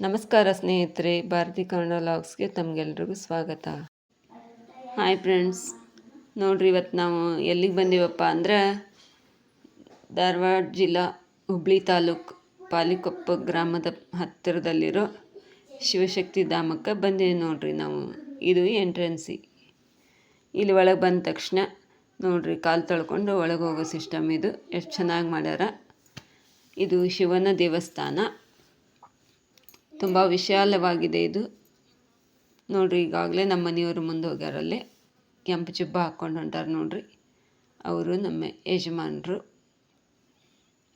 ನಮಸ್ಕಾರ ಸ್ನೇಹಿತರೆ, ಭಾರತಿ ಕನ್ನಡ ಲಾಗ್ಸ್ಗೆ ತಮಗೆಲ್ರಿಗೂ ಸ್ವಾಗತ. ಹಾಯ್ ಫ್ರೆಂಡ್ಸ್, ನೋಡ್ರಿ ಇವತ್ತು ನಾವು ಎಲ್ಲಿಗೆ ಬಂದೀವಪ್ಪ ಅಂದ್ರೆ ಧಾರವಾಡ ಜಿಲ್ಲಾ ಹುಬ್ಳಿ ತಾಲೂಕು ಪಾಲಿಕೊಪ್ಪ ಗ್ರಾಮದ ಹತ್ತಿರದಲ್ಲಿರೋ ಶಿವಶಕ್ತಿ ಧಾಮಕ್ಕೆ ಬಂದೀವಿ ನೋಡ್ರಿ ನಾವು. ಇದು ಎಂಟ್ರೆನ್ಸಿ. ಇಲ್ಲಿ ಒಳಗೆ ಬಂದ ತಕ್ಷಣ ನೋಡ್ರಿ ಕಾಲು ತೊಳ್ಕೊಂಡು ಒಳಗೆ ಹೋಗೋ ಸಿಸ್ಟಮ್ ಇದು. ಎಷ್ಟು ಚೆನ್ನಾಗಿ ಮಾಡ್ಯಾರ. ಇದು ಶಿವನ ದೇವಸ್ಥಾನ. ತುಂಬ ವಿಶಾಲವಾಗಿದೆ ಇದು. ನೋಡ್ರಿ, ಈಗಾಗಲೇ ನಮ್ಮ ಮನೆಯವರು ಮುಂದೆ ಹೋಗ್ಯಾರಲ್ಲೇ. ಕೆಂಪು ಜುಬ್ಬ ಹಾಕ್ಕೊಂಡು ಹೊಂಟಾರೆ ನೋಡ್ರಿ. ಅವರು ನಮ್ಮ ಯಜಮಾನರು.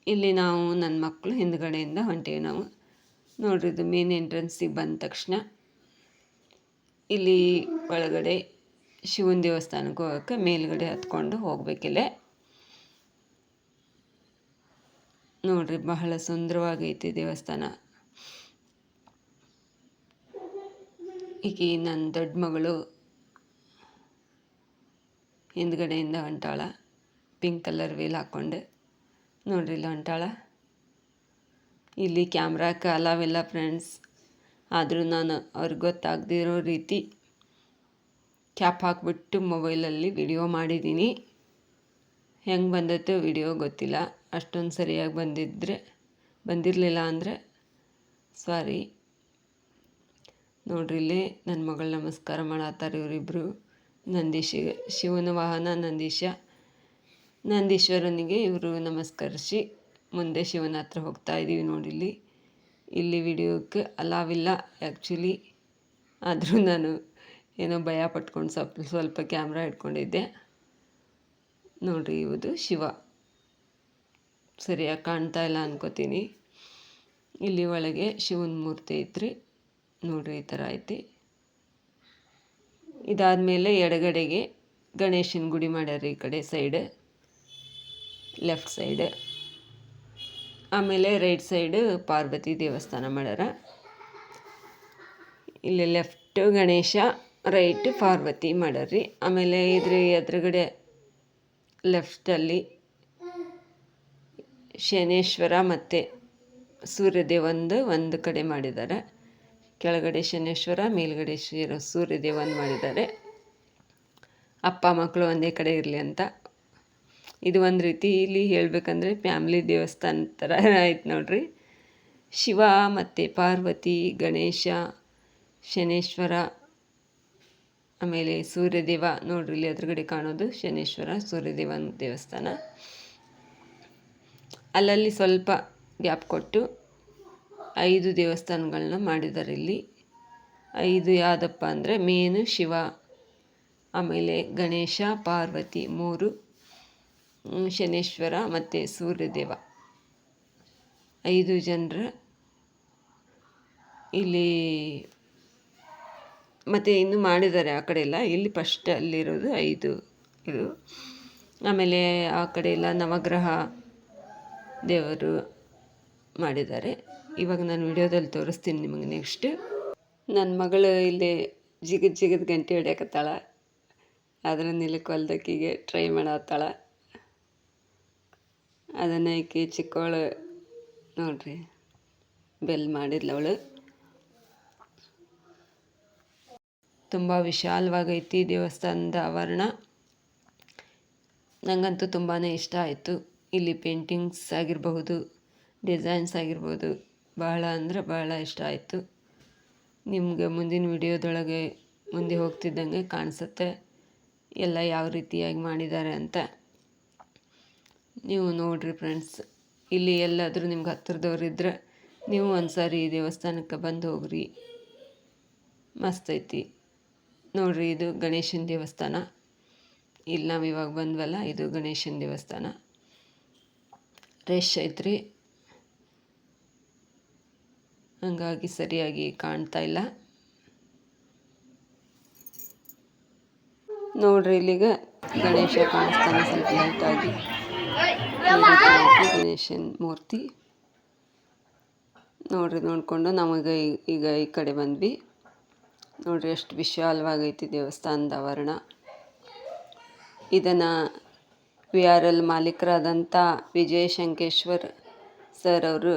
ಇಲ್ಲಿ ನಾವು ನನ್ನ ಮಕ್ಕಳು ಹಿಂದ್ಗಡೆಯಿಂದ ಹೊಂಟೀವಿ ನಾವು. ನೋಡ್ರಿ, ಇದು ಮೇನ್ ಎಂಟ್ರೆನ್ಸಿಗೆ ಬಂದ ತಕ್ಷಣ ಇಲ್ಲಿ ಒಳಗಡೆ ಶಿವನ ದೇವಸ್ಥಾನಕ್ಕೆ ಹೋಗೋಕ್ಕೆ ಮೇಲ್ಗಡೆ ಹತ್ಕೊಂಡು ಹೋಗ್ಬೇಕಿಲ್ಲೇ. ನೋಡ್ರಿ, ಬಹಳ ಸುಂದರವಾಗೈತಿ ದೇವಸ್ಥಾನ. ಈಕೆ ನನ್ನ ದೊಡ್ಡ ಮಗಳು. ಹಿಂದ್ಗಡೆಯಿಂದ ಹೊಂಟಾಳ ಪಿಂಕ್ ಕಲರ್ ವೀಲ್ ಹಾಕ್ಕೊಂಡು. ನೋಡ್ರಿ ಇಲ್ಲಿ ಹೊಂಟಾಳ ಇಲ್ಲಿ ಕ್ಯಾಮ್ರಾಕ್ಕೆ ಅಲಾವಿಲ್ಲ ಫ್ರೆಂಡ್ಸ್. ಆದರೂ ನಾನು ಅವ್ರಿಗೆ ಗೊತ್ತಾಗದಿರೋ ರೀತಿ ಕ್ಯಾಪ್ ಹಾಕ್ಬಿಟ್ಟು ಮೊಬೈಲಲ್ಲಿ ವಿಡಿಯೋ ಮಾಡಿದ್ದೀನಿ. ಹೆಂಗೆ ಬಂದತ್ತೋ ವಿಡಿಯೋ ಗೊತ್ತಿಲ್ಲ. ಅಷ್ಟೊಂದು ಸರಿಯಾಗಿ ಬಂದಿದ್ದರೆ ಬಂದಿರಲಿಲ್ಲ ಅಂದರೆ ಸಾರಿ. ನೋಡ್ರಿ ಇಲ್ಲಿ ನನ್ನ ಮಗಳು ನಮಸ್ಕಾರ ಮಾಡತ್ತಾರೆ ಇವರಿಬ್ಬರು ನಂದೀಶ ಶಿವನ ವಾಹನ ನಂದೀಶ. ನಂದೀಶ್ವರನಿಗೆ ಇವರು ನಮಸ್ಕರಿಸಿ ಮುಂದೆ ಶಿವನ ಹತ್ರ ಹೋಗ್ತಾ ಇದ್ದೀವಿ ನೋಡಿಲ್ಲಿ ಇಲ್ಲಿ. ವಿಡಿಯೋಕ್ಕೆ ಅಲಾವಿಲ್ಲ ಆ್ಯಕ್ಚುಲಿ ಆದರೂ ನಾನು ಏನೋ ಭಯ ಪಟ್ಕೊಂಡು ಸ್ವಲ್ಪ ಸ್ವಲ್ಪ ಕ್ಯಾಮ್ರಾ ಇಟ್ಕೊಂಡಿದ್ದೆ ನೋಡಿರಿ ಇವುದು ಶಿವ. ಸರಿಯಾಗಿ ಕಾಣ್ತಾ ಇಲ್ಲ ಅನ್ಕೋತೀನಿ. ಇಲ್ಲಿ ಒಳಗೆ ಶಿವನ ಮೂರ್ತಿ ಐತ್ರಿ. ನೋಡ್ರಿ ಈ ಥರ ಐತಿ. ಇದಾದಮೇಲೆ ಎಡಗಡೆಗೆ ಗಣೇಶನ ಗುಡಿ ಮಾಡ್ಯಾರ ಈ ಕಡೆ ಸೈಡ್ ಲೆಫ್ಟ್ ಸೈಡ್ ಆಮೇಲೆ ರೈಟ್ ಸೈಡ್ ಪಾರ್ವತಿ ದೇವಸ್ಥಾನ ಮಾಡ್ಯಾರ. ಇಲ್ಲಿ ಲೆಫ್ಟ್ ಗಣೇಶ ರೈಟ್ ಪಾರ್ವತಿ ಮಾಡ್ಯಾರ್ರಿ. ಆಮೇಲೆ ಇದ್ರ ಎದುರುಗಡೆ ಲೆಫ್ಟಲ್ಲಿ ಶನೇಶ್ವರ ಮತ್ತು ಸೂರ್ಯದೇವಂದು ಒಂದು ಕಡೆ ಮಾಡಿದ್ದಾರೆ ಕೆಳಗಡೆ ಶನೇಶ್ವರ, ಮೇಲ್ಗಡೆ ಶ್ರೀ ಸೂರ್ಯದೇವನ್ ಮಾಡಿದ್ದಾರೆ. ಅಪ್ಪ, ಮಕ್ಕಳು ಒಂದೇ ಕಡೆ ಇರಲಿ ಅಂತ. ಇದು ಒಂದು ರೀತಿ ಇಲ್ಲಿ ಹೇಳಬೇಕಂದ್ರೆ ಫ್ಯಾಮ್ಲಿ ದೇವಸ್ಥಾನ ಥರ ಆಯ್ತು ನೋಡ್ರಿ. ಶಿವ ಮತ್ತು ಪಾರ್ವತಿ, ಗಣೇಶ, ಶನೇಶ್ವರ, ಆಮೇಲೆ ಸೂರ್ಯದೇವ ನೋಡ್ರಿ ಇಲ್ಲಿ ಎದುರುಗಡೆ ಕಾಣೋದು ಶನೇಶ್ವರ, ಸೂರ್ಯದೇವನ ದೇವಸ್ಥಾನ. ಅಲ್ಲಲ್ಲಿ ಸ್ವಲ್ಪ ಗ್ಯಾಪ್ ಕೊಟ್ಟು ಐದು ದೇವಸ್ಥಾನಗಳನ್ನ ಮಾಡಿದ್ದಾರೆ ಇಲ್ಲಿ ಐದು ಯಾವುದಪ್ಪ ಅಂದರೆ ಮೇನು, ಶಿವ, ಆಮೇಲೆ ಗಣೇಶ, ಪಾರ್ವತಿ, ಮೂರು ಶನೇಶ್ವರ ಮತ್ತು ಸೂರ್ಯದೇವ. ಐದು ಜನರ. ಇಲ್ಲಿ ಮತ್ತು ಇನ್ನು ಮಾಡಿದ್ದಾರೆ ಆ ಕಡೆ ಎಲ್ಲ. ಇಲ್ಲಿ ಫಸ್ಟ್ ಅಲ್ಲಿರೋದು ಐದು ಇದು. ಆಮೇಲೆ ಆ ಕಡೆ ಎಲ್ಲ ನವಗ್ರಹ ದೇವರು. ಮಾಡಿದ್ದಾರೆ. ಇವಾಗ ನಾನು ವಿಡಿಯೋದಲ್ಲಿ ತೋರಿಸ್ತೀನಿ ನಿಮಗೆ ನೆಕ್ಸ್ಟ್. ನನ್ನ ಮಗಳು ಇಲ್ಲಿ ಜಿಗದ್ ಜಿಗದ್ ಗಂಟೆ ಹೊಡ್ಯಾಕತ್ತಾಳ. ಅದರ ನಿಲಕ್ಕೆ ಟ್ರೈ ಮಾಡತ್ತಾಳ. ಅದನ್ನು ಈಕೆ ಚಿಕ್ಕವಳು ನೋಡ್ರಿ ಬೆಲ್ ಅವಳು. ತುಂಬ ವಿಶಾಲವಾಗೈತಿ ದೇವಸ್ಥಾನದ ಆವರಣ. ನನಗಂತೂ ತುಂಬಾ ಇಷ್ಟ ಆಯಿತು. ಇಲ್ಲಿ ಪೇಂಟಿಂಗ್ಸ್ ಆಗಿರಬಹುದು ಡಿಸೈನ್ಸ್ ಆಗಿರ್ಬೋದು. ಭಾಳ ಅಂದ್ರೆ ಭಾಳ ಇಷ್ಟ ಆಯಿತು. ನಿಮಗೆ ಮುಂದಿನ ವಿಡಿಯೋದೊಳಗೆ ಮುಂದೆ ಹೋಗ್ತಿದ್ದಂಗೆ ಕಾಣಿಸುತ್ತೆ. ಎಲ್ಲ ಯಾವ ರೀತಿಯಾಗಿ ಮಾಡಿದ್ದಾರೆ ಅಂತ. ನೀವು ನೋಡಿರಿ ಫ್ರೆಂಡ್ಸ್. ಇಲ್ಲಿ ಎಲ್ಲಾದರೂ ನಿಮ್ಗೆ ಹತ್ತಿರದವ್ರಿದ್ರೆ ನೀವು ಒಂದು ಸಾರಿ ದೇವಸ್ಥಾನಕ್ಕೆ ಬಂದು ಹೋಗ್ರಿ. ಮಸ್ತ್ ಐತಿ. ನೋಡಿರಿ, ಇದು ಗಣೇಶನ ದೇವಸ್ಥಾನ. ಇಲ್ಲಿ ನಾವು ಇವಾಗ ಬಂದ್ವಲ್ಲ, ಇದು ಗಣೇಶನ ದೇವಸ್ಥಾನ. ರಶ್ ಐತ್ರಿ. ಹಂಗಾಗಿ ಸರಿಯಾಗಿ ಕಾಣ್ತಾ ಇಲ್ಲ. ನೋಡ್ರಿ ಇಲ್ಲಿಗ ಗಣೇಶ ಕಾಣಿಸ್ತಾನೆ ಸ್ವಲ್ಪ ಲೈಟಾಗಿ ಗಣೇಶನ ಮೂರ್ತಿ. ನೋಡ್ರಿ ನೋಡಿಕೊಂಡು ನಮಗೆ ಈಗ ಈ ಕಡೆ ಬಂದ್ವಿ. ನೋಡ್ರಿ ಎಷ್ಟು ವಿಶಾಲವಾಗೈತಿ ದೇವಸ್ಥಾನದ ಆವರಣ. ಇದನ್ನು ವಿ ಆರ್ ಎಲ್ ಮಾಲೀಕರಾದಂಥ ವಿಜಯ ಶಂಕೇಶ್ವರ್ ಸರ್ ಅವರು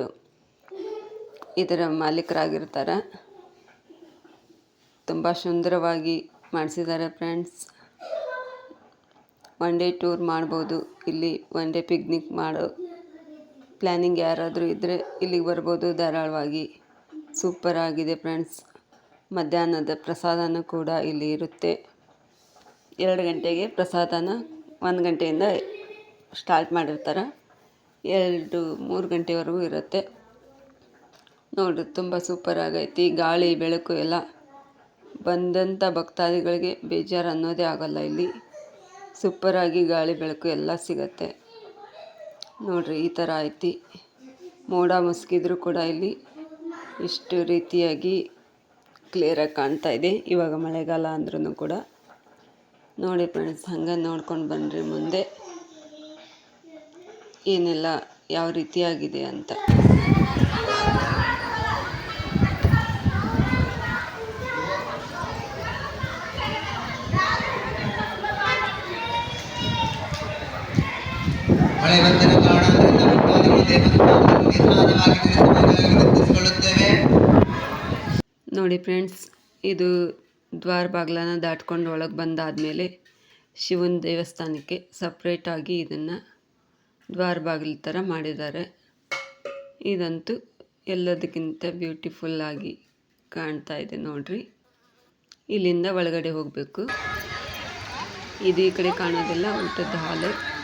ಇದರ ಮಾಲೀಕರಾಗಿರ್ತಾರೆ. ತುಂಬ ಸುಂದರವಾಗಿ ಮಾಡಿಸಿದ್ದಾರೆ ಫ್ರೆಂಡ್ಸ್. ಒನ್ ಡೇ ಟೂರ್ ಮಾಡ್ಬೋದು. ಇಲ್ಲಿ ಒನ್ ಡೇ ಪಿಕ್ನಿಕ್ ಮಾಡೋ. ಪ್ಲ್ಯಾನಿಂಗ್ ಯಾರಾದರೂ ಇದ್ದರೆ ಇಲ್ಲಿಗೆ ಬರ್ಬೋದು ಧಾರಾಳವಾಗಿ. ಸೂಪರ್ ಆಗಿದೆ ಫ್ರೆಂಡ್ಸ್. ಮಧ್ಯಾಹ್ನದ ಪ್ರಸಾದನೂ ಕೂಡ ಇಲ್ಲಿ ಇರುತ್ತೆ. ಎರಡು ಗಂಟೆಗೆ ಪ್ರಸಾದನ ಒಂದು ಗಂಟೆಯಿಂದ ಸ್ಟಾರ್ಟ್ ಮಾಡಿರ್ತಾರೆ. ಎರಡು ಮೂರು ಗಂಟೆವರೆಗೂ ಇರುತ್ತೆ. ನೋಡಿರಿ, ತುಂಬ ಸೂಪರ್ ಆಗೈತಿ. ಗಾಳಿ, ಬೆಳಕು ಎಲ್ಲ ಬಂದಂಥ ಭಕ್ತಾದಿಗಳಿಗೆ ಬೇಜಾರು ಅನ್ನೋದೇ ಆಗೋಲ್ಲ ಇಲ್ಲಿ. ಸೂಪರಾಗಿ ಗಾಳಿ, ಬೆಳಕು ಎಲ್ಲ ಸಿಗತ್ತೆ. ನೋಡ್ರಿ, ಈ ಥರ ಐತಿ. ಮೋಡ ಮುಸ್ಕಿದ್ರು ಕೂಡ ಇಲ್ಲಿ ಇಷ್ಟು ರೀತಿಯಾಗಿ ಕ್ಲಿಯರಾಗಿ ಕಾಣ್ತಾ ಇದೆ. ಇವಾಗ ಮಳೆಗಾಲ ಅಂದ್ರೂ ಕೂಡ. ನೋಡಿ ಫ್ರೆಂಡ್ಸ್ ಹಂಗೆ ನೋಡ್ಕೊಂಡು ಬನ್ನಿರಿ ಮುಂದೆ. ಏನೆಲ್ಲ ಯಾವ ರೀತಿಯಾಗಿದೆ ಅಂತ ಮಳೆ ಬಂದಿನ ಕಾರಣದಿಂದ ಭಕ್ತಾದಿಗಳು ದೇವಸ್ಥಾನದಲ್ಲಿ ನಿಧಾನವಾಗಿ ನಿಲ್ಲಿಸಬೇಕಾಗಿ ವಿನಂತಿಸಿಕೊಳ್ಳುತ್ತೇವೆ ನೋಡಿ ಫ್ರೆಂಡ್ಸ್, ಇದು ದ್ವಾರ ಬಾಗಿಲನ್ನ ದಾಟ್ಕೊಂಡು ಒಳಗೆ ಬಂದಾದಮೇಲೆ ಶಿವನ ದೇವಸ್ಥಾನಕ್ಕೆ ಸಪ್ರೇಟಾಗಿ ಇದನ್ನು ದ್ವಾರ ಬಾಗಿಲು ಥರ ಮಾಡಿದ್ದಾರೆ. ಇದಂತೂ ಎಲ್ಲದಕ್ಕಿಂತ ಬ್ಯೂಟಿಫುಲ್ಲಾಗಿ ಕಾಣ್ತಾ ಇದೆ ನೋಡ್ರಿ. ಇಲ್ಲಿಂದ ಒಳಗಡೆ ಹೋಗಬೇಕು. ಇದು ಈ ಕಡೆ ಕಾಣೋದೆಲ್ಲ ಊಟದ ಹಾಲು.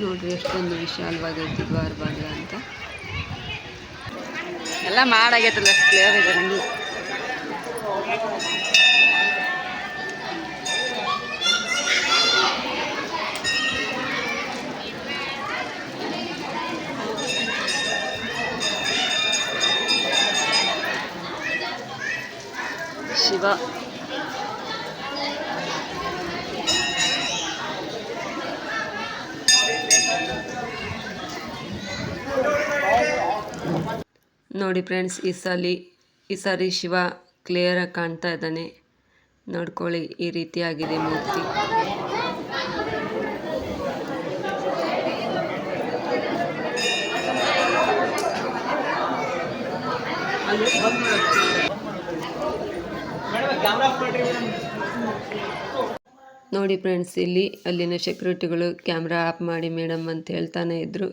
ನೋಡ್ರಿ ಎಷ್ಟೊಂದು ವಿಶಾಲವಾಗೈತಿ ದ್ವಾರ ಬಾಗಿಲ ಅಂತ. ಎಲ್ಲ ಮಾಡಾಗೈತಲ್ಲ ಕ್ಲಿಯರ್ ಇದೆ ನಂಗೆ ಶಿವ. ನೋಡಿ ಫ್ರೆಂಡ್ಸ್, ಈ ಸಲ, ಈ ಸಾರಿ ಶಿವ ಕ್ಲಿಯರಾಗಿ ಕಾಣ್ತಾ ಇದ್ದಾನೆ. ನೋಡ್ಕೊಳ್ಳಿ, ಈ ರೀತಿಯಾಗಿದೆ ಮೂರ್ತಿ. ನೋಡಿ ಫ್ರೆಂಡ್ಸ್, ಇಲ್ಲಿ ಅಲ್ಲಿನ ಸೆಕ್ಯೂರಿಟಿಗಳು ಕ್ಯಾಮ್ರಾ ಆಫ್ ಮಾಡಿ ಮೇಡಮ್ ಅಂತ ಹೇಳ್ತಾನೆ ಇದ್ದರು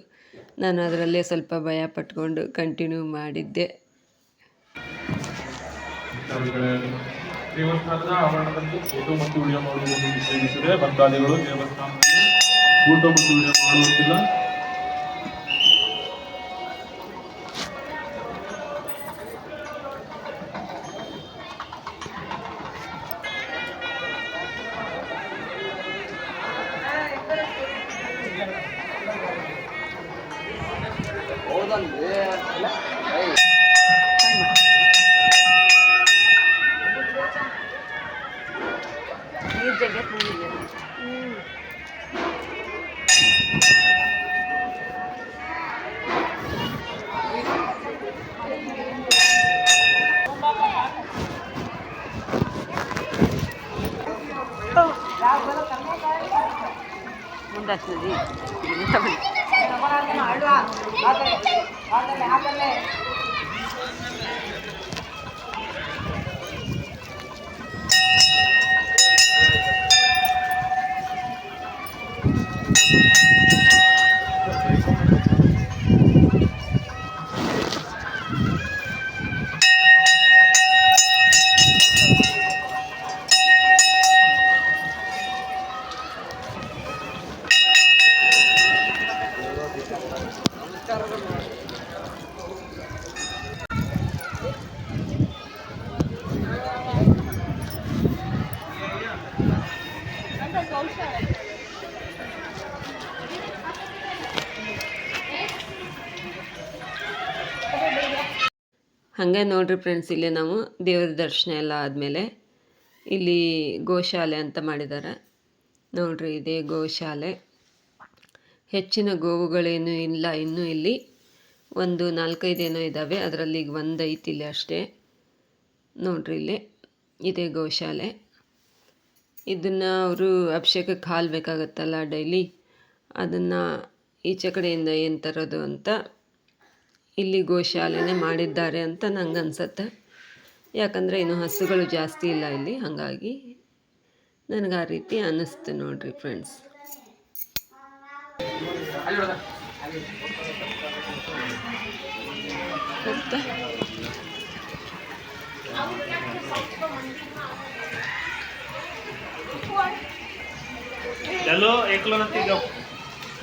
ನಾನು ಅದರಲ್ಲೇ ಸ್ವಲ್ಪ ಭಯ ಪಟ್ಕೊಂಡು ಕಂಟಿನ್ಯೂ ಮಾಡಿದ್ದೆ. ದೇವಸ್ಥಾನದ ಆವರಣದಲ್ಲಿ ಫೋಟೋ ಮತ್ತು ವಿಡಿಯೋ ಮಾಡುವುದನ್ನು ನಿಷೇಧಿಸಿದೆ ಭಕ್ತಾದಿಗಳು ದೇವಸ್ಥಾನದಲ್ಲಿ ಫೋಟೋ ಮತ್ತು ವಿಡಿಯೋ ಮಾಡುವುದಿಲ್ಲ ಮುಂದಾಗ್ತದೆ ಹಾಗೆ ನೋಡ್ರಿ ಫ್ರೆಂಡ್ಸ್ ಇಲ್ಲಿ ನಾವು ದೇವ್ರ ದರ್ಶನ ಎಲ್ಲ ಆದಮೇಲೆ ಇಲ್ಲಿ ಗೋಶಾಲೆ ಅಂತ ಮಾಡಿದ್ದಾರೆ ನೋಡ್ರಿ ಇದೇ ಗೋಶಾಲೆ. ಹೆಚ್ಚಿನ ಗೋವುಗಳೇನು ಇಲ್ಲ ಇನ್ನೂ ಇಲ್ಲಿ. ಒಂದು ನಾಲ್ಕೈದು ಏನೋ ಇದ್ದಾವೆ ಅದರಲ್ಲಿ ಈಗ ಒಂದು ಇಲ್ಲಿ ಅಷ್ಟೇ. ನೋಡ್ರಿ ಇಲ್ಲಿ ಇದೇ ಗೋಶಾಲೆ. ಇದನ್ನು ಅವರು ಅಭಿಷೇಕಕ್ಕೆ ಹಾಲು ಬೇಕಾಗತ್ತಲ್ಲ ಡೈಲಿ? ಅದನ್ನು ಈಚೆ ಕಡೆಯಿಂದ ಏನು ತರೋದು ಅಂತ ಇಲ್ಲಿ ಗೋಶಾಲೆನೇ ಮಾಡಿದ್ದಾರೆ ಅಂತ ನಂಗೆ ಅನ್ಸತ್ತೆ ಯಾಕಂದರೆ ಇನ್ನು ಹಸುಗಳು ಜಾಸ್ತಿ ಇಲ್ಲ ಇಲ್ಲಿ ಹಾಗಾಗಿ ನನಗೆ ಆ ರೀತಿ ಅನ್ನಿಸ್ತು ನೋಡ್ರಿ ಫ್ರೆಂಡ್ಸ್ ಮತ್ತೆ चलो एक लो नती जाओ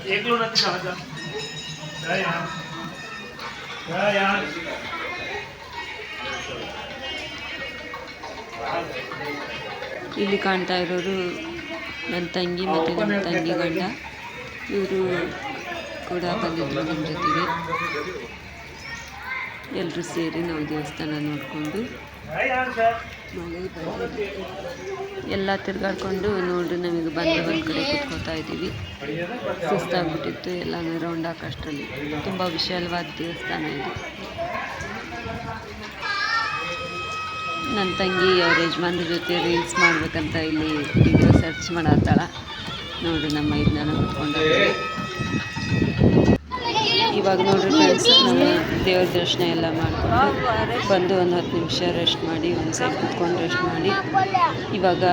एक लो नती जाओ जा जा यार जा यार ಇಲ್ಲಿ ಕಾಣ್ತಾ ಇರೋರು ನನ್ನ ತಂಗಿ ಮತ್ತು ನನ್ನ ತಂಗಿ ಗಂಡ. ಇವರು ಕೂಡ ಬಂದಿದ್ರು ನಮ್ಮ ಜೊತೆಗೆ. ಎಲ್ಲರೂ ಸೇರಿ ನಾವು ದೇವಸ್ಥಾನ ನೋಡಿಕೊಂಡು. ಎಲ್ಲ ತಿರ್ಗಾಡ್ಕೊಂಡು ನೋಡ್ರಿ, ನಮಗೆ ಬಂದ ಕಡೆ ಕುತ್ಕೋತಾ ಇದ್ದೀವಿ. ಸುಸ್ತಾಗ್ಬಿಟ್ಟಿತ್ತು ಎಲ್ಲ ರೌಂಡ್ ಹಾಕಷ್ಟರಲ್ಲಿ. ತುಂಬ ವಿಶಾಲವಾದ ದೇವಸ್ಥಾನ ಇದು. ನನ್ನ ತಂಗಿ ಅವ್ರ ಯಜಮಾನ್ರ ಜೊತೆ ರೀಲ್ಸ್ ಮಾಡಬೇಕಂತ ಇಲ್ಲಿ ವಿಡಿಯೋ ಸರ್ಚ್ ಮಾಡತ್ತಾಳ. ನೋಡ್ರಿ ನಮ್ಮ ಇದನ್ನ ಕೂತ್ಕೊಂಡಾಗ ಇವಾಗ ನೋಡ್ರಿ ಫ್ರೆಂಡ್ಸ್ ದೇವ್ರ ದರ್ಶನ ಎಲ್ಲ ಮಾಡಿಕೊಂಡು ಬಂದು ಒಂದು ಹತ್ತು ನಿಮಿಷ ರೆಸ್ಟ್ ಮಾಡಿ, ಒಂದು ಸೈಡ್ ಕುತ್ಕೊಂಡು ರೆಸ್ಟ್ ಮಾಡಿ, ಇವಾಗ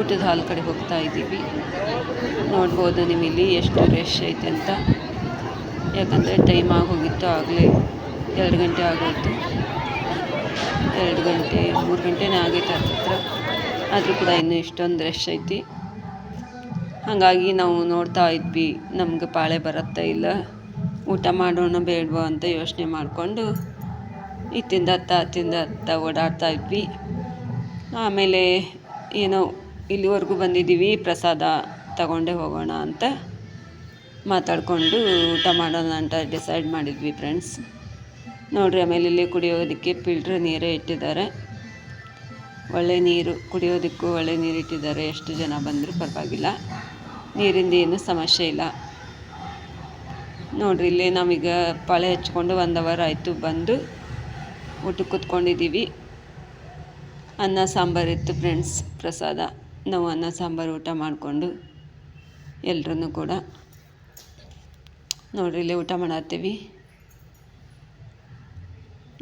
ಊಟದ ಹಾಲು ಕಡೆ ಹೋಗ್ತಾ ಇದ್ದೀವಿ. ನೋಡ್ಬೋದು ನಿಮ್ಮಲ್ಲಿ ಎಷ್ಟು ರೆಶ್ ಐತೆ ಅಂತ. ಯಾಕಂದರೆ ಟೈಮ್ ಆಗೋಗಿತ್ತು ಆಗಲೇ ಎರಡು ಗಂಟೆ ಆಗೋಯ್ತು. ಎರಡು ಗಂಟೆ, ಮೂರು ಗಂಟೆನೇ ಆಗೈತೆ ಹತ್ತಿರ ಆದರೂ ಕೂಡ ಇನ್ನೂ ಇಷ್ಟೊಂದು ರೆಶ್ ಐತಿ. ಹಾಗಾಗಿ ನಾವು ನೋಡ್ತಾ ಇದ್ವಿ, ನಮ್ಗೆ ಪಾಳೆ ಬರುತ್ತಾ ಇಲ್ಲ. ಊಟ ಮಾಡೋಣ ಬೇಡವಾ ಅಂತ ಯೋಚನೆ ಮಾಡಿಕೊಂಡು ಇತ್ತಿಂದ ಹತ್ತ ತಿಂದ ಹತ್ತ ಓಡಾಡ್ತಾ ಇದ್ವಿ. ಆಮೇಲೆ ಏನೋ ಇಲ್ಲಿವರೆಗೂ ಬಂದಿದ್ದೀವಿ, ಪ್ರಸಾದ ತಗೊಂಡೇ ಹೋಗೋಣ ಅಂತ ಮಾತಾಡಿಕೊಂಡು ಊಟ ಮಾಡೋಣ ಅಂತ ಡಿಸೈಡ್ ಮಾಡಿದ್ವಿ ಫ್ರೆಂಡ್ಸ್. ನೋಡಿರಿ ಆಮೇಲೆ ಇಲ್ಲಿ ಕುಡಿಯೋದಕ್ಕೆ ಫಿಲ್ಟ್ರ್ ನೀರೇ ಇಟ್ಟಿದ್ದಾರೆ. ಒಳ್ಳೆ ನೀರು ಕುಡಿಯೋದಕ್ಕೂ ಒಳ್ಳೆ ನೀರು ಇಟ್ಟಿದ್ದಾರೆ. ಎಷ್ಟು ಜನ ಬಂದರೂ ಪರವಾಗಿಲ್ಲ. ನೀರಿಂದ ಏನೂ ಸಮಸ್ಯೆ ಇಲ್ಲ. ನೋಡಿರಿ, ಇಲ್ಲಿ ನಾವೀಗ ಪಾಳೆ ಹಚ್ಕೊಂಡು ಒಂದು ಅವರ್ ಆಯಿತು ಬಂದು ಊಟಕ್ಕೆ ಕೂತ್ಕೊಂಡಿದ್ದೀವಿ. ಅನ್ನ, ಸಾಂಬಾರು ಇತ್ತು ಫ್ರೆಂಡ್ಸ್ ಪ್ರಸಾದ, ನಾವು ಅನ್ನ, ಸಾಂಬಾರು ಊಟ ಮಾಡಿಕೊಂಡು ಎಲ್ರೂ ಕೂಡ ನೋಡಿರಿ, ಇಲ್ಲೇ ಊಟ ಮಾಡತ್ತೀವಿ.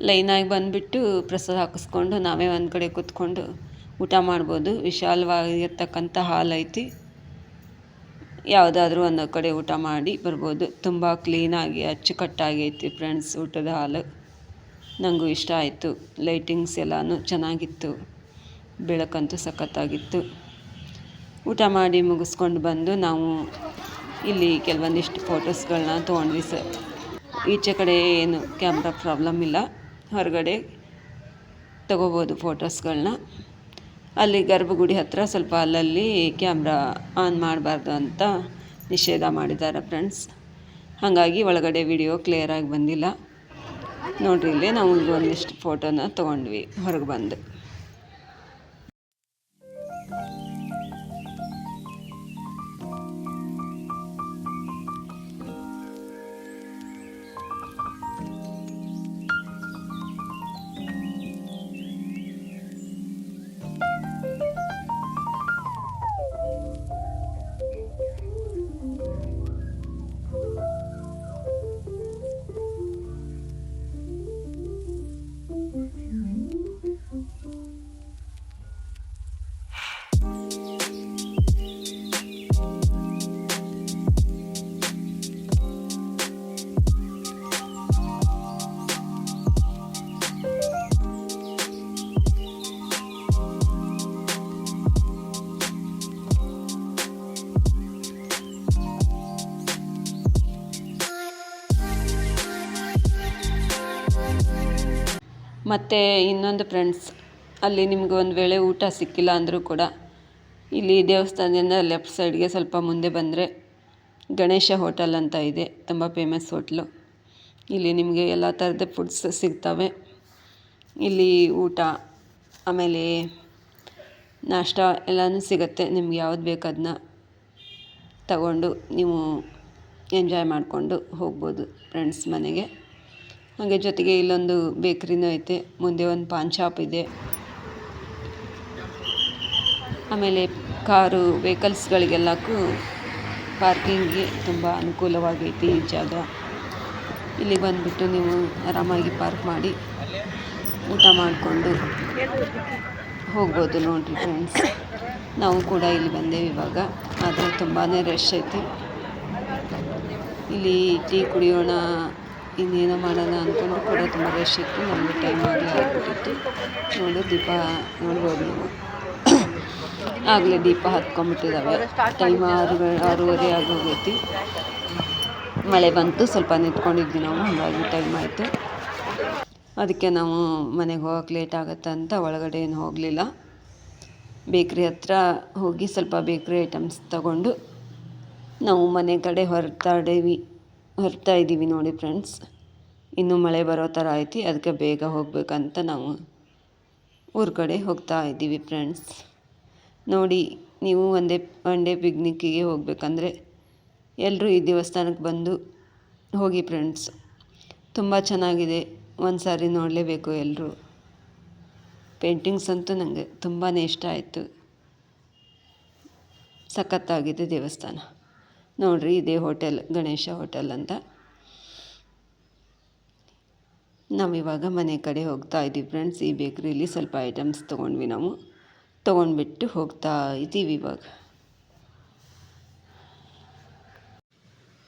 ಲೈನಾಗಿ ಬಂದುಬಿಟ್ಟು ಪ್ರಸಾದ ಹಾಕಿಸ್ಕೊಂಡು ನಾವೇ ಒಂದು ಕಡೆ ಕೂತ್ಕೊಂಡು ಊಟ ಮಾಡ್ಬೋದು. ವಿಶಾಲವಾಗಿರ್ತಕ್ಕಂಥ ಹಾಲ್ ಐತಿ. ಯಾವುದಾದ್ರೂ ಒಂದು ಕಡೆ ಊಟ ಮಾಡಿ ಬರ್ಬೋದು. ತುಂಬ ಕ್ಲೀನಾಗಿ ಅಚ್ಚುಕಟ್ಟಾಗಿ ಐತಿ ಫ್ರೆಂಡ್ಸ್ ಊಟದ ಹಾಲು. ನನಗೂ ಇಷ್ಟ ಆಯಿತು. ಲೈಟಿಂಗ್ಸ್ ಎಲ್ಲನೂ ಚೆನ್ನಾಗಿತ್ತು. ಬೆಳಕಂತೂ ಸಖತ್ತಾಗಿತ್ತು. ಊಟ ಮಾಡಿ ಮುಗಿಸ್ಕೊಂಡು ಬಂದು ನಾವು ಇಲ್ಲಿ ಕೆಲವೊಂದಿಷ್ಟು ಫೋಟೋಸ್ಗಳನ್ನ ತೊಗೊಂಡ್ವಿ ಸರ್ ಈಚೆ ಕಡೆ ಏನು ಕ್ಯಾಮ್ರಾ ಪ್ರಾಬ್ಲಮ್ ಇಲ್ಲ. ಹೊರಗಡೆ ತಗೋಬೋದು ಫೋಟೋಸ್ಗಳನ್ನ ಅಲ್ಲಿ ಗರ್ಭಗುಡಿ ಹತ್ತಿರ ಸ್ವಲ್ಪ ಅಲ್ಲಲ್ಲಿ ಕ್ಯಾಮ್ರಾ ಆನ್ ಮಾಡಬಾರ್ದು ಅಂತ ನಿಷೇಧ ಮಾಡಿದ್ದಾರೆ ಫ್ರೆಂಡ್ಸ್ ಹಾಗಾಗಿ ಒಳಗಡೆ ವಿಡಿಯೋ ಕ್ಲಿಯರಾಗಿ ಬಂದಿಲ್ಲ. ನೋಡಿರಿ ಇಲ್ಲಿ ನಾವು ಒಂದಿಷ್ಟು ಫೋಟೋನ ತೊಗೊಂಡ್ವಿ, ಹೊರಗೆ ಬಂದು. ಮತ್ತು ಇನ್ನೊಂದು ಫ್ರೆಂಡ್ಸ್ ಅಲ್ಲಿ ನಿಮ್ಗೆ ಒಂದು ವೇಳೆ ಊಟ ಸಿಕ್ಕಿಲ್ಲ ಅಂದರೂ ಕೂಡ, ಇಲ್ಲಿ ದೇವಸ್ಥಾನದಿಂದ ಲೆಫ್ಟ್ ಸೈಡ್ಗೆ ಸ್ವಲ್ಪ ಮುಂದೆ ಬಂದರೆ ಗಣೇಶ ಹೋಟೆಲ್ ಅಂತ ಇದೆ, ತುಂಬ ಫೇಮಸ್ ಹೋಟ್ಲು ಇಲ್ಲಿ ನಿಮಗೆ ಎಲ್ಲ ಥರದ ಫುಡ್ಸ್ ಸಿಗ್ತವೆ. ಇಲ್ಲಿ ಊಟ, ಆಮೇಲೆ ನಾಷ್ಟ ಎಲ್ಲನೂ ಸಿಗುತ್ತೆ, ನಿಮ್ಗೆ ಯಾವ್ದು ಬೇಕು ಅದನ್ನ ತಗೊಂಡು ನೀವು ಎಂಜಾಯ್ ಮಾಡಿಕೊಂಡು ಹೋಗ್ಬೋದು ಫ್ರೆಂಡ್ಸ್ ಮನೆಗೆ. ಹಾಗೆ ಜೊತೆಗೆ ಇಲ್ಲೊಂದು ಬೇಕ್ರಿನೂ ಐತೆ. ಮುಂದೆ ಒಂದು ಪಾನ್ ಶಾಪ್ ಇದೆ. ಆಮೇಲೆ ಕಾರು, ವೆಹಿಕಲ್ಸ್ಗಳಿಗೆಲ್ಲಕ್ಕೂ ಪಾರ್ಕಿಂಗ್ಗೆ ತುಂಬ ಅನುಕೂಲವಾಗೈತಿ ಈ ಜಾಗ. ಇಲ್ಲಿ ಬಂದುಬಿಟ್ಟು ನೀವು ಆರಾಮಾಗಿ ಪಾರ್ಕ್ ಮಾಡಿ, ಊಟ ಮಾಡಿಕೊಂಡು ಹೋಗ್ಬೋದು ನೋಡಿರಿ ಫ್ರೆಂಡ್ಸ್ ನಾವು ಕೂಡ ಇಲ್ಲಿ ಬಂದೇವೆ ಇವಾಗ. ಆದರೆ ತುಂಬಾ ರಶ್ ಐತಿ. ಇಲ್ಲಿ ಟೀ ಕುಡಿಯೋಣ ಇನ್ನೇನೋ ಮಾಡೋಣ ಅಂದ್ಕೊಂಡು ಕೂಡ ತುಂಬ ರಶ್ ಇತ್ತು ನಮಗೆ ಟೈಮ್ ಆಗಲೇ ಆಗಿಬಿಟ್ಟಿತ್ತು. ನೋಡಿ, ದೀಪ ನೋಡ್ಬೋದು ನೀವು. ಆಗಲೇ ದೀಪ ಹತ್ಕೊಂಡ್ಬಿಟ್ಟಿದ್ದಾವೆ ಟೈಮ್ ಆರು, ಆರೂವರೆ ಆಗೋಗೈತಿ. ಮಳೆ ಬಂತು, ಸ್ವಲ್ಪ ನಿಂತ್ಕೊಂಡಿದ್ವಿ ನಾವು, ಹಾಗಾಗಿ ಟೈಮ್ ಆಯಿತು. ಅದಕ್ಕೆ ನಾವು ಮನೆಗೆ ಹೋಗೋಕೆ ಲೇಟ್ ಆಗುತ್ತೆ ಅಂತ ಒಳಗಡೆ ಏನು ಹೋಗಲಿಲ್ಲ. ಬೇಕ್ರಿ ಹತ್ರ ಹೋಗಿ ಸ್ವಲ್ಪ ಬೇಕ್ರಿ ಐಟಮ್ಸ್ ತಗೊಂಡು ನಾವು ಮನೆ ಕಡೆ ಹೊರತಾಡೀವಿ ಹೊರಡ್ತಾ ಇದ್ದೀವಿ ನೋಡಿ ಫ್ರೆಂಡ್ಸ್ ಇನ್ನೂ ಮಳೆ ಬರೋ ಥರ ಐತಿ ಅದಕ್ಕೆ ಬೇಗ ಹೋಗಬೇಕಂತ ನಾವು ಊರ ಕಡೆ ಹೋಗ್ತಾ ಇದ್ದೀವಿ ಫ್ರೆಂಡ್ಸ್ ನೋಡಿ, ನೀವು ಒಂದೇ ಒನ್ ಡೇ ಪಿಕ್ನಿಕ್ಕಿಗೆ ಹೋಗಬೇಕಂದ್ರೆ ಎಲ್ಲರೂ ಈ ದೇವಸ್ಥಾನಕ್ಕೆ ಬಂದು ಹೋಗಿ ಫ್ರೆಂಡ್ಸ್ ತುಂಬ ಚೆನ್ನಾಗಿದೆ ಒಂದು ಸಾರಿ ನೋಡಲೇಬೇಕು ಎಲ್ಲರೂ ಪೇಂಟಿಂಗ್ಸ್ ಅಂತೂ ನನಗೆ ತುಂಬಾ ಇಷ್ಟ ಆಯಿತು. ಸಖತ್ತಾಗಿದೆ ದೇವಸ್ಥಾನ. ನೋಡಿರಿ ಇದೇ ಹೋಟೆಲ್, ಗಣೇಶ ಹೋಟೆಲ್ ಅಂತ. ನಾವಿವಾಗ ಮನೆ ಕಡೆ ಹೋಗ್ತಾ ಇದ್ದೀವಿ ಫ್ರೆಂಡ್ಸ್ ಈ ಬೇಕ್ರಿಲಿ ಸ್ವಲ್ಪ ಐಟಮ್ಸ್ ತೊಗೊಂಡ್ವಿ ನಾವು. ತೊಗೊಂಡ್ಬಿಟ್ಟು ಹೋಗ್ತಾ ಇದ್ದೀವಿ ಇವಾಗ.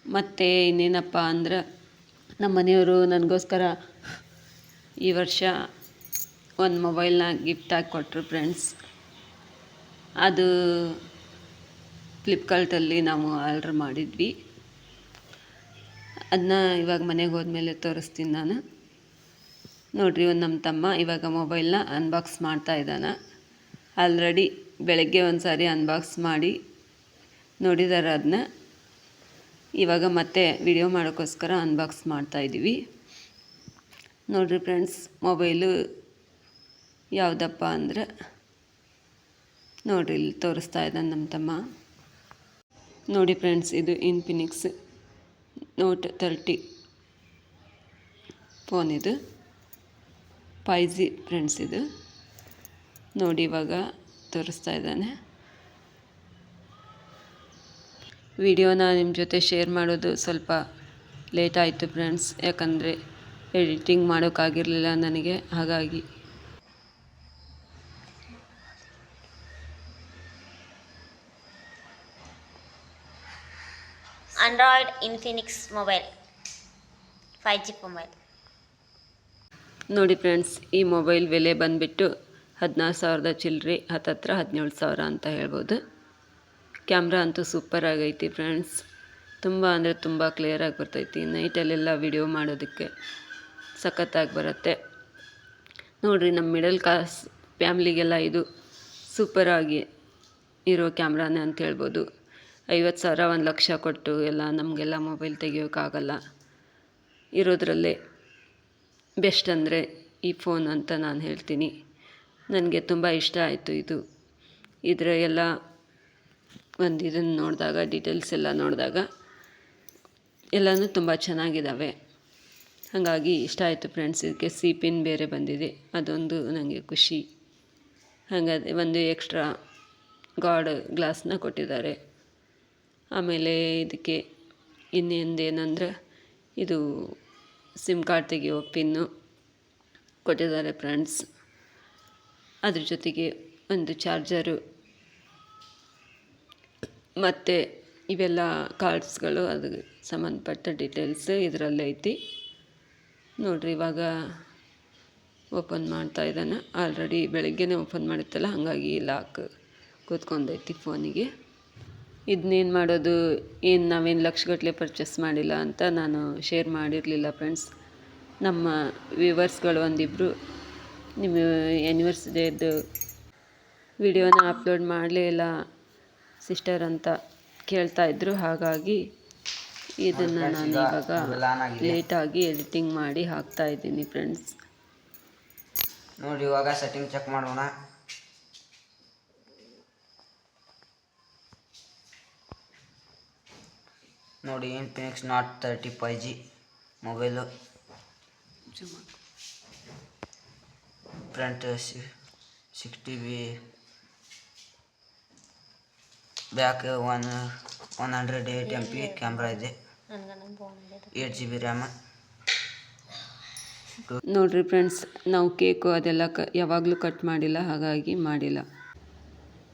ಮತ್ತು ಇನ್ನೇನಪ್ಪ ಅಂದ್ರೆ ನಮ್ಮ ಮನೆಯವರು ನನಗೋಸ್ಕರ ಈ ವರ್ಷ ಒಂದು ಮೊಬೈಲ್ನ ಗಿಫ್ಟಾಗಿ ಕೊಟ್ಟರು ಫ್ರೆಂಡ್ಸ್ ಅದು ಫ್ಲಿಪ್ಕಾರ್ಟಲ್ಲಿ ನಾವು ಆರ್ಡ್ರ್ ಮಾಡಿದ್ವಿ. ಅದನ್ನ ಇವಾಗ ಮನೆಗೆ ಹೋದ್ಮೇಲೆ ತೋರಿಸ್ತೀನಿ ನಾನು. ನೋಡಿರಿ ಒಂದು ನಮ್ಮ ತಮ್ಮ ಇವಾಗ ಮೊಬೈಲ್ನ ಅನ್ಬಾಕ್ಸ್ ಮಾಡ್ತಾ ಇದ್ದಾನೆ. ಆಲ್ರೆಡಿ ಬೆಳಗ್ಗೆ ಒಂದು ಸಾರಿ ಅನ್ಬಾಕ್ಸ್ ಮಾಡಿ ನೋಡಿದಾರೆ ಅದನ್ನ ಇವಾಗ ಮತ್ತೆ ವಿಡಿಯೋ ಮಾಡೋಕ್ಕೋಸ್ಕರ ಅನ್ಬಾಕ್ಸ್ ಮಾಡ್ತಾಯಿದ್ದೀವಿ ನೋಡಿರಿ ಫ್ರೆಂಡ್ಸ್ ಮೊಬೈಲು ಯಾವುದಪ್ಪ ಅಂದ್ರೆ ನೋಡಿರಿ ಇಲ್ಲಿ ತೋರಿಸ್ತಾ ಇದ್ದಾನೆ ನಮ್ಮ ತಮ್ಮ. ನೋಡಿ ಫ್ರೆಂಡ್ಸ್, ಇದು ಇನ್ಫಿನಿಕ್ಸ್ ನೋಟ್ ತರ್ಟಿ. ಫೋನ್ ಇದು. ಫೈ ಜಿ ಫ್ರೆಂಡ್ಸ್ ಇದು. ನೋಡಿ ಇವಾಗ ತೋರಿಸ್ತಾ ಇದ್ದಾನೆ. ವಿಡಿಯೋನ ನಿಮ್ಮ ಜೊತೆ ಶೇರ್ ಮಾಡೋದು ಸ್ವಲ್ಪ ಲೇಟ್ ಆಯಿತು ಫ್ರೆಂಡ್ಸ್. ಯಾಕಂದರೆ ಎಡಿಟಿಂಗ್ ಮಾಡೋಕ್ಕಾಗಿರಲಿಲ್ಲ ನನಗೆ. ಹಾಗಾಗಿ Android, Infinix mobile 5G mobile ನೋಡಿ ಫ್ರೆಂಡ್ಸ್ ಈ ಮೊಬೈಲ್ ಬೆಲೆ ಬಂದುಬಿಟ್ಟು ಹದಿನಾರು ಸಾವಿರದ ಚಿಲ್ಲರೆ ಹತ್ತತ್ರ ಹದಿನೇಳು ಸಾವಿರ ಅಂತ ಹೇಳ್ಬೋದು. ಕ್ಯಾಮ್ರಾ ಅಂತೂ ಸೂಪರ್ ಆಗೈತಿ ಫ್ರೆಂಡ್ಸ್ ತುಂಬ ಅಂದರೆ ತುಂಬ ಕ್ಲಿಯರಾಗಿ ಬರ್ತೈತಿ. ನೈಟಲ್ಲೆಲ್ಲ ವಿಡಿಯೋ ಮಾಡೋದಕ್ಕೆ ಸಖತ್ತಾಗಿ ಬರುತ್ತೆ. ನೋಡಿರಿ ನಮ್ಮ ಮಿಡಲ್ ಕ್ಲಾಸ್ ಫ್ಯಾಮ್ಲಿಗೆಲ್ಲ ಇದು ಸೂಪರಾಗಿ ಇರೋ ಕ್ಯಾಮ್ರಾನೇ ಅಂತ ಹೇಳ್ಬೋದು. ಐವತ್ತು ಸಾವಿರ, ಒಂದು ಲಕ್ಷ ಕೊಟ್ಟು ಎಲ್ಲ ನಮಗೆಲ್ಲ ಮೊಬೈಲ್ ತೆಗಿಯೋಕ್ಕಾಗಲ್ಲ. ಇರೋದರಲ್ಲೇ ಬೆಸ್ಟ್ ಅಂದರೆ ಈ ಫೋನ್ ಅಂತ ನಾನು ಹೇಳ್ತೀನಿ. ನನಗೆ ತುಂಬ ಇಷ್ಟ ಆಯಿತು ಇದು. ಇದರ ಎಲ್ಲ ಒಂದು ಇದನ್ನು ನೋಡಿದಾಗ ಡೀಟೇಲ್ಸ್ ಎಲ್ಲ ನೋಡಿದಾಗ ಎಲ್ಲನೂ ತುಂಬ ಚೆನ್ನಾಗಿದ್ದಾವೆ ಹಾಗಾಗಿ ಇಷ್ಟ ಆಯಿತು ಫ್ರೆಂಡ್ಸ್ ಇದಕ್ಕೆ ಸಿ ಪಿನ್ ಬೇರೆ ಬಂದಿದೆ. ಅದೊಂದು ನನಗೆ ಖುಷಿ. ಹಾಗಾದರೆ ಒಂದು ಎಕ್ಸ್ಟ್ರಾ ಗಾಡ್ ಗ್ಲಾಸ್ನ ಕೊಟ್ಟಿದ್ದಾರೆ. ಆಮೇಲೆ ಇದಕ್ಕೆ ಇನ್ನೊಂದೇನೆಂದ್ರೆ ಇದು ಸಿಮ್ ಕಾರ್ಡ್ ತೆಗೆಯೋ ಪಿನ್ನು ಕೊಟ್ಟಿದ್ದಾರೆ ಫ್ರೆಂಡ್ಸ್. ಅದ್ರ ಜೊತೆಗೆ ಒಂದು ಚಾರ್ಜರು. ಮತ್ತು ಇವೆಲ್ಲ ಕಾರ್ಡ್ಸ್ಗಳು, ಅದು ಸಂಬಂಧಪಟ್ಟ ಡೀಟೇಲ್ಸ್ ಇದರಲ್ಲೇ ಐತಿ. ನೋಡಿರಿ, ಇವಾಗ ಓಪನ್ ಮಾಡ್ತಾ ಇದ್ದಾನೆ. ಆಲ್ರೆಡಿ ಬೆಳಗ್ಗೆನೇ ಓಪನ್ ಮಾಡಿತ್ತಲ್ಲ, ಹಾಗಾಗಿ ಲಾಕ್ ಕೂತ್ಕೊಂಡೈತಿ ಫೋನಿಗೆ. ಇದನ್ನೇನು ಮಾಡೋದು? ಏನು ನಾವೇನು ಲಕ್ಷಗಟ್ಟಲೆ ಪರ್ಚೇಸ್ ಮಾಡಿಲ್ಲ ಅಂತ ನಾನು ಶೇರ್ ಮಾಡಿರಲಿಲ್ಲ ಫ್ರೆಂಡ್ಸ್ ನಮ್ಮ ವ್ಯೂವರ್ಸ್ಗಳು ಒಂದಿಬ್ಬರು ನಿಮ್ಮ ಆ್ಯನಿವರ್ಸರಿದು ವಿಡಿಯೋನ ಅಪ್ಲೋಡ್ ಮಾಡಲೇ ಇಲ್ಲ ಸಿಸ್ಟರ್ ಅಂತ ಕೇಳ್ತಾ ಇದ್ರು. ಹಾಗಾಗಿ ಇದನ್ನು ನಾನು ಇವಾಗ ಲೇಟಾಗಿ ಎಡಿಟಿಂಗ್ ಮಾಡಿ ಹಾಕ್ತಾ ಇದ್ದೀನಿ ಫ್ರೆಂಡ್ಸ್ ನೋಡಿ ಇವಾಗ ಸೆಟ್ಟಿಂಗ್ ಚೆಕ್ ಮಾಡೋಣ. ನೋಡಿ Infinix note thirty five G mobile front sixty B back one one hundred eight M P camera ಇದೆ. ಏಟ್ ಜಿ ಬಿ ರ್ಯಾಮ್ ನೋಡಿರಿ ಫ್ರೆಂಡ್ಸ್ ನಾವು ಕೇಕು ಅದೆಲ್ಲ ಕ ಯಾವಾಗಲೂ ಕಟ್ ಮಾಡಿಲ್ಲ ಹಾಗಾಗಿ ಮಾಡಿಲ್ಲ.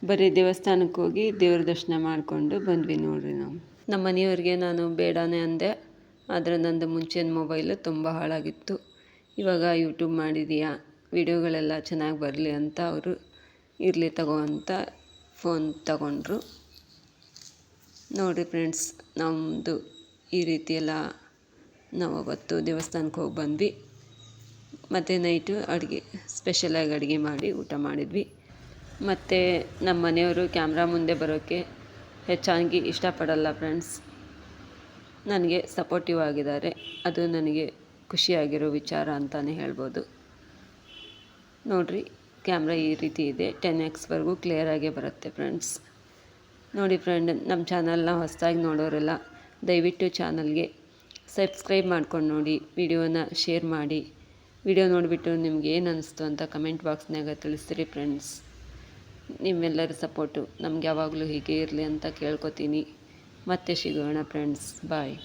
ಬರೀ ದೇವಸ್ಥಾನಕ್ಕೆ ಹೋಗಿ ದೇವ್ರ ದರ್ಶನ ಮಾಡಿಕೊಂಡು ಬಂದ್ವಿ ನೋಡ್ರಿ ನಾವು. ನಮ್ಮ ಮನೆಯವ್ರಿಗೆ ನಾನು ಬೇಡನೇ ಅಂದೆ, ಆದರೆ ನಂದು ಮುಂಚಿನ ಮೊಬೈಲು ತುಂಬ ಹಾಳಾಗಿತ್ತು. ಇವಾಗ ಯೂಟ್ಯೂಬ್ ಮಾಡಿದೀಯಾ? ವಿಡಿಯೋಗಳೆಲ್ಲ ಚೆನ್ನಾಗಿ ಬರಲಿ ಅಂತ ಅವರು ಇರಲಿ ತಗೋ ಅಂತ ಫೋನ್ ತಗೊಂಡ್ರು. ನೋಡಿ ಫ್ರೆಂಡ್ಸ್ ನಮ್ಮದು ಈ ರೀತಿಯೆಲ್ಲ ನಾವು ಅವತ್ತು ದೇವಸ್ಥಾನಕ್ಕೆ ಹೋಗಿ ಬಂದ್ವಿ. ಮತ್ತು ನೈಟು ಅಡುಗೆ, ಸ್ಪೆಷಲಾಗಿ ಅಡುಗೆ ಮಾಡಿ ಊಟ ಮಾಡಿದ್ವಿ. ಮತ್ತು ನಮ್ಮ ಮನೆಯವರು ಕ್ಯಾಮ್ರಾ ಮುಂದೆ ಬರೋಕ್ಕೆ ಹೆಚ್ಚಾಗಿ ಇಷ್ಟಪಡಲ್ಲ ಫ್ರೆಂಡ್ಸ್. ನನಗೆ ಸಪೋರ್ಟಿವ್ ಆಗಿದ್ದಾರೆ. ಅದು ನನಗೆ ಖುಷಿಯಾಗಿರೋ ವಿಚಾರ ಅಂತಲೇ ಹೇಳ್ಬೋದು. ನೋಡಿರಿ, ಕ್ಯಾಮ್ರಾ ಈ ರೀತಿ ಇದೆ. ಟೆನ್ ಎಕ್ಸ್ವರೆಗೂ ಕ್ಲಿಯರಾಗೇ ಬರುತ್ತೆ ಫ್ರೆಂಡ್ಸ್. ನೋಡಿ ಫ್ರೆಂಡ್ ನಮ್ಮ ಚಾನಲ್ನ ಹೊಸದಾಗಿ ನೋಡೋರೆಲ್ಲ, ದಯವಿಟ್ಟು ಚಾನಲ್ಗೆ ಸಬ್ಸ್ಕ್ರೈಬ್ ಮಾಡ್ಕೊಂಡು ನೋಡಿ, ವಿಡಿಯೋನ ಶೇರ್ ಮಾಡಿ. ವಿಡಿಯೋ ನೋಡಿಬಿಟ್ಟು ನಿಮ್ಗೆ ಏನು ಅನ್ನಿಸ್ತು ಅಂತ ಕಮೆಂಟ್ ಬಾಕ್ಸ್ನಾಗ ತಿಳಿಸ್ತೀರಿ ಫ್ರೆಂಡ್ಸ್. ನಿಮ್ಮೆಲ್ಲರ ಸಪೋರ್ಟು. ನಮ್ಗೆ ಯಾವಾಗಲೂ ಹೀಗೆ ಇರಲಿ ಅಂತ ಕೇಳ್ಕೊತೀನಿ. ಮತ್ತೆ ಸಿಗೋಣ ಫ್ರೆಂಡ್ಸ್ ಬಾಯ್